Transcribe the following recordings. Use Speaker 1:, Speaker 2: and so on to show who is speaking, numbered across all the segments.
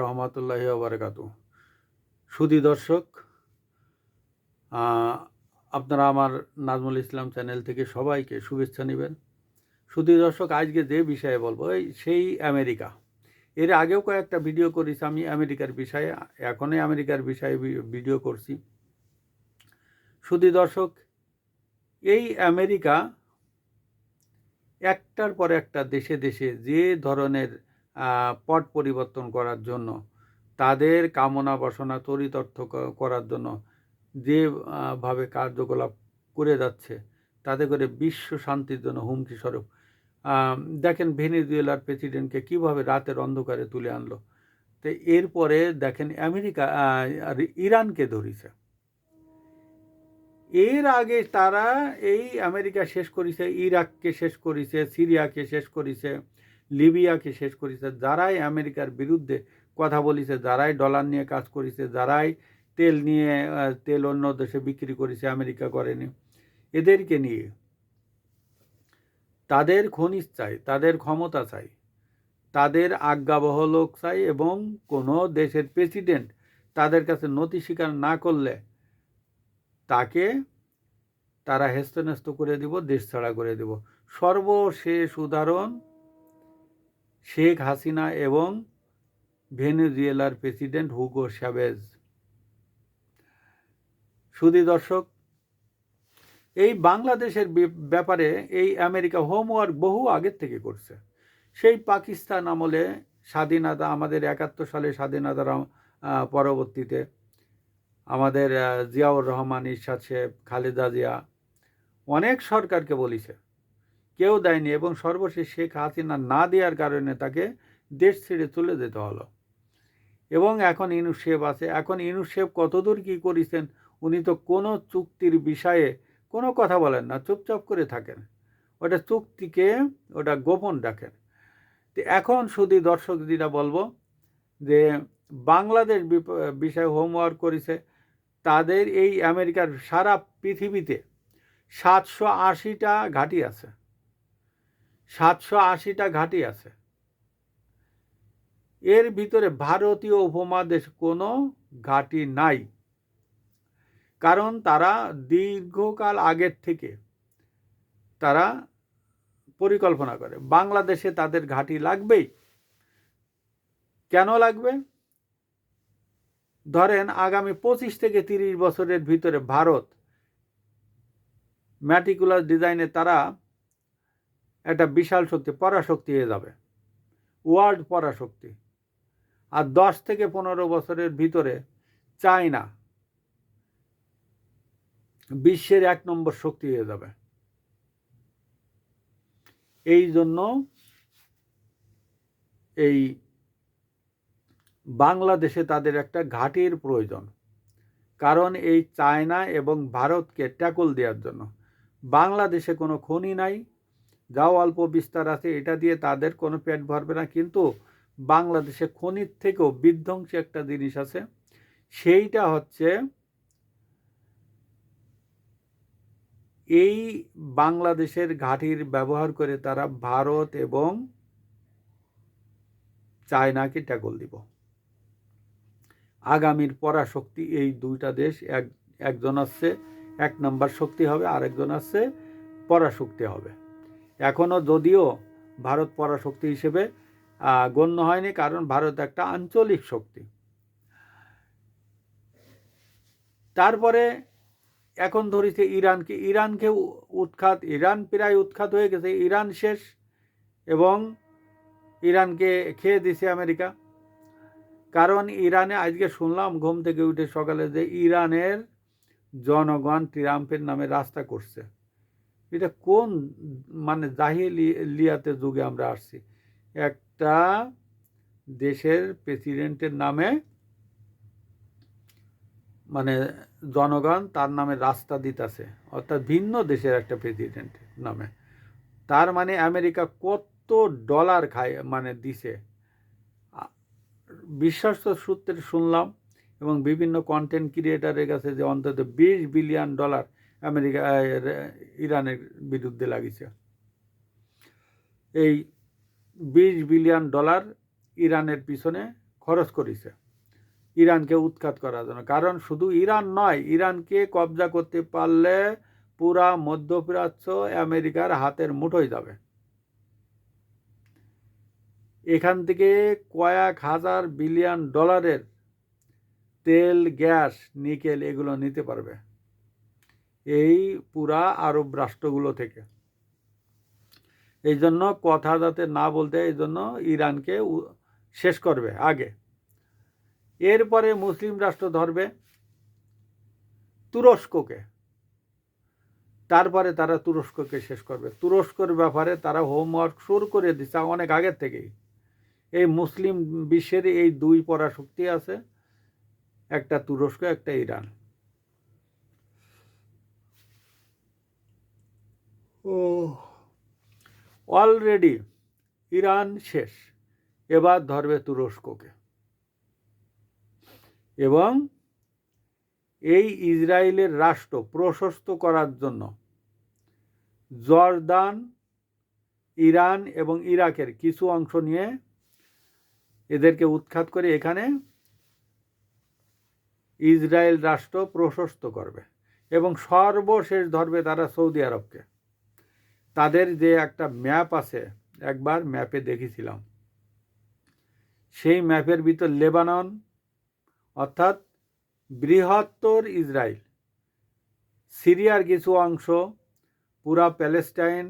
Speaker 1: রহমতুল্লাহ বারকাত সুদী দর্শক আপনারা আমার নাজমুল ইসলাম চ্যানেল থেকে সবাইকে শুভেচ্ছা নেবেন। সুদী দর্শক, আজকে যে বিষয়ে বলব, এই সেই আমেরিকা। এর আগেও কয়েকটা ভিডিও করেছি আমি আমেরিকার বিষয়ে, এখনই আমেরিকার বিষয়ে ভিডিও করছি। সুদী দর্শক, এই আমেরিকা একটার পর একটা দেশে দেশে যে ধরনের পট পরিবর্তন করার জন্য তাদের কামনা বাসনা চরিতার্থ ক- করার জন্য যে আহ, ভাবে কার্যকলাপ করে যাচ্ছে তাতে করে বিশ্ব শান্তির জন্য হুমকি স্বরূপ। দেখেন ভেনেজুয়েলার প্রেসিডেন্টকে কীভাবে রাতের অন্ধকারে তুলে আনলো। তো এরপরে দেখেন আমেরিকা আর ইরানকে ধরিছে। এর আগে তারা এই আমেরিকা শেষ করেছে ইরাককে শেষ করেছে সিরিয়াকে শেষ করেছে লিবিয়াকে শেষ করেছে, যারাই আমেরিকার বিরুদ্ধে কথা বলেছে, যারাই ডলার নিয়ে কাজ করেছে, যারাই তেল নিয়ে তেল অন্য দেশে বিক্রি করেছে, আমেরিকা করেনি। এদেরকে নিয়ে তাদের খনিজ চাই, তাদের ক্ষমতা চাই, তাদের আজ্ঞাবহ লোক চাই এবং কোনো দেশের প্রেসিডেন্ট তাদের কাছে নথি স্বীকার না করলে তাকে তারা হেস্তনেস্ত করে দিব, দেশ ছাড়া করে দিব। সর্বশেষ উদাহরণ শেখ হাসিনা এবং ভেনেজুয়েলার প্রেসিডেন্ট হুগো শ্যাভেজ সুদী দর্শক, এই বাংলাদেশের ব্যাপারে এই আমেরিকা হোমওয়ার্ক বহু আগের থেকে করছে। সেই পাকিস্তান আমলে স্বাধীনতা, আমাদের একাত্তর সালে স্বাধীনতার পরবর্তীতে আমাদের জিয়াউর রহমান, ইরশাদ সাহেব খালেদা জিয়া, অনেক সরকারকে বলিছে। কেউ দেয়নি এবং সর্বশেষ শেখ হাসিনা না দেওয়ার কারণে তাকে দেশ ছেড়ে চলে যেতে হলো। এবং এখন ইনুসেফ আছে। এখন ইনুসেফ কতদূর কী করেছেন, উনি তো কোনো চুক্তির বিষয়ে কোনো কথা বলেন না, চুপচাপ করে থাকেন। ওটা চুক্তিকে, ওটা গোপন রাখেন। তো এখন শুধু দর্শক যেটা বলব যে, বাংলাদেশ বিষয়ে হোমওয়ার্ক করেছে। তাদের এই আমেরিকার সারা পৃথিবীতে সাতশো আশিটা ঘাঁটি আছে। সাতশো আশিটা ঘাঁটি আছে। এর ভিতরে ভারতীয় উপমহাদেশ কোনো ঘাঁটি নাই। কারণ তারা দীর্ঘকাল আগের থেকে তারা পরিকল্পনা করে, বাংলাদেশে তাদের ঘাঁটি লাগবেই। কেন লাগবে? ধরেন আগামী পঁচিশ থেকে তিরিশ বছরের ভিতরে ভারত ম্যাটিকুলার ডিজাইনে তারা একটা বিশাল শক্তি, পরাশক্তি হয়ে যাবে। ওয়ার্ল্ড পরাশক্তি। আর দশ থেকে পনেরো বছরের ভিতরে চায়না বিশ্বের এক নম্বর শক্তি হয়ে যাবে। এই জন্য এই বাংলাদেশে তাদের একটা ঘাটির প্রয়োজন। কারণ এই চায়না এবং ভারতকে ট্যাকল দেওয়ার জন্য। বাংলাদেশে কোনো খনি নাই যাও অল্প বিস্তার আছে, এটা দিয়ে তাদের কোনো পেট ভরবে না। কিন্তু বাংলাদেশে খনির থেকেও বিধ্বংসী একটা জিনিস আছে, সেইটা হচ্ছে এই বাংলাদেশের ঘাটির ব্যবহার করে তারা ভারত এবং চায়নাকে ট্যাকল দিব। আগামীর পরাশক্তি এই দুইটা দেশ, এক, একজন আসছে, এক নম্বর শক্তি হবে, আরেকজন আসছে, পরাশক্তি হবে। এখনও যদিও ভারত পরাশক্তি হিসেবে গণ্য হয়নি, কারণ ভারত একটা আঞ্চলিক শক্তি। তারপরে এখন ধরেছে ইরানকে ইরানকে উৎখাত, ইরান প্রায় উৎখাত হয়ে গেছে, ইরান শেষ এবং ইরানকে খেয়ে দিছে আমেরিকা। কারণ ইরানে, আজকে শুনলাম ঘুম থেকে উঠে সকালে যে ইরানের জনগণ ট্রাম্পের নামে রাস্তা করছে। এটা কোন মানে জাহিলিয়াতে যুগে আমরা আসছি? একটা দেশের প্রেসিডেন্টের নামে মানে জনগণ তার নামে রাস্তা দিতেছে, অর্থাৎ ভিন্ন দেশের একটা প্রেসিডেন্টের নামে। তার মানে আমেরিকা কত ডলার খায় মানে দিছে। বিশ্বস্ত সূত্রে শুনলাম এবং বিভিন্ন কন্টেন্ট ক্রিয়েটারের কাছে যে অন্তত বিশ বিলিয়ন ডলার আমেরিকা ইরানের বিরুদ্ধে লাগিয়েছে। এই বিশ বিলিয়ন ডলার ইরানের পিছনে খরচ করেছে। ইরানকে উৎখাত করার জন্য। কারণ শুধু ইরান নয়, ইরানকে কবজা করতে পারলে পুরা মধ্যপ্রাচ্য আমেরিকার হাতের মুঠোয় যাবে। এখান থেকে কয়েক হাজার বিলিয়ন ডলারের তেল, গ্যাস, নিকেল এগুলো নিতে পারবে। এই পুরা আরব রাষ্ট্রগুলো থেকে। এই জন্য কথা যাতে না বলতে এই জন্য ইরানকে শেষ করবে আগে। এরপরে মুসলিম রাষ্ট্র ধরবে তুরস্ককে। তারপরে তারা তুরস্ককে শেষ করবে। তুরস্কর ব্যাপারে তারা হোমওয়ার্ক শুরু করে দিচ্ছে অনেক আগের থেকেই। এই মুসলিম বিশ্বের এই দুই পরাশক্তি আছে, একটা তুরস্ক, একটা ইরান। ও অলরেডি ইরান শেষ। এবার ধরবে তুরস্ককে। এবং এই ইসরায়েলের রাষ্ট্র প্রশস্ত করার জন্য জর্দান, ইরান এবং ইরাকের কিছু অংশ নিয়ে এদেরকে উৎখাত করে এখানে ইসরায়েল রাষ্ট্র প্রশস্ত করবে। এবং সর্বশেষ ধরবে তারা সৌদি আরবকে। তাদের যে একটা ম্যাপ আছে, একবার ম্যাপে দেখেছিলাম। সেই ম্যাপের ভিতর লেবানন, অর্থাৎ বৃহত্তর ইসরায়েল, সিরিয়ার কিছু অংশ, পুরা প্যালেস্টাইন,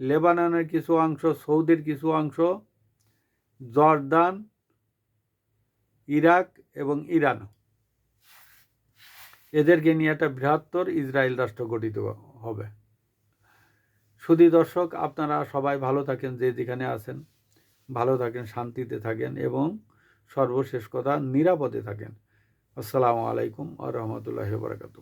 Speaker 1: লেবাননের কিছু অংশ, সৌদির কিছু অংশ, জর্দান, ইরাক এবং ইরান। এদেরকে নিয়ে একটা বৃহত্তর ইসরায়েল রাষ্ট্র গঠিত হবে। শুধু দর্শক, আপনারা সবাই ভালো থাকেন, যে যেখানে আছেন, ভালো থাকেন, শান্তিতে থাকেন এবং সর্বশেষ কথা, নিরাপদে থাকেন। আসসালামু আলাইকুম আ রহমতুল্লাহ বারকাতু